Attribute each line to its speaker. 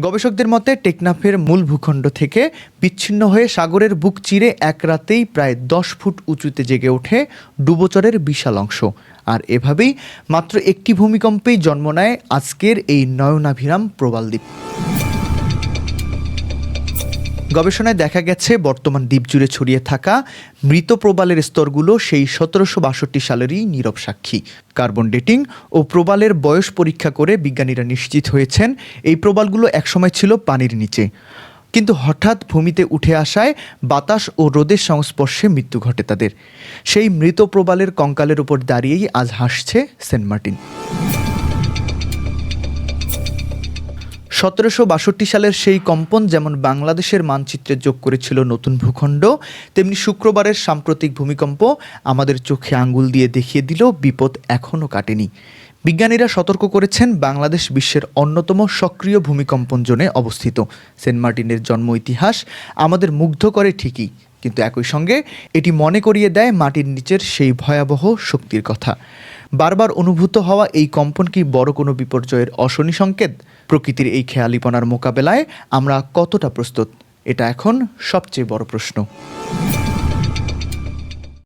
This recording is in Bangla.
Speaker 1: গবেষকদের মতে টেকনাফের মূল ভূখণ্ড থেকে বিচ্ছিন্ন হয়ে সাগরের বুক চিরে এক রাতেই প্রায় দশ ফুট উঁচুতে জেগে ওঠে ডুবোচরের বিশাল অংশ। আর এভাবেই মাত্র একটি ভূমিকম্পেই জন্ম নেয় আজকের এই নয়নাভিরাম প্রবালদ্বীপ। গবেষণায় দেখা গেছে, বর্তমান দ্বীপ জুড়ে ছড়িয়ে থাকা মৃত প্রবালের স্তরগুলো সেই সতেরোশো বাষট্টি সালেরই নীরব সাক্ষী। কার্বন ডেটিং ও প্রবালের বয়স পরীক্ষা করে বিজ্ঞানীরা নিশ্চিত হয়েছেন, এই প্রবালগুলো একসময় ছিল পানির নিচে। কিন্তু হঠাৎ ভূমিতে উঠে আসায় বাতাস ও রোদের সংস্পর্শে মৃত্যু ঘটে তাদের। সেই মৃত প্রবালের কঙ্কালের উপর দাঁড়িয়েই আজ হাসছে সেন্ট মার্টিন। সতেরোশো বাষট্টি সালের সেই কম্পন যেমন বাংলাদেশের মানচিত্রে যোগ করেছিল নতুন ভূখণ্ড, তেমনি শুক্রবারের সাম্প্রতিক ভূমিকম্প আমাদের চোখে আঙ্গুল দিয়ে দেখিয়ে দিল, বিপদ এখনও কাটেনি। বিজ্ঞানীরা সতর্ক করেছেন, বাংলাদেশ বিশ্বের অন্যতম সক্রিয় ভূমিকম্পন জোনে অবস্থিত। সেন্ট মার্টিনের জন্ম ইতিহাস আমাদের মুগ্ধ করে ঠিকই, কিন্তু একই সঙ্গে এটি মনে করিয়ে দেয় মাটির নিচের সেই ভয়াবহ শক্তির কথা। বারবার অনুভূত হওয়া এই কম্পন কি বড় কোনো বিপর্যয়ের অশনি সংকেত? প্রকৃতির এই খেয়ালিপনার মোকাবেলায় আমরা কতটা প্রস্তুত? এটা এখন সবচেয়ে বড় প্রশ্ন।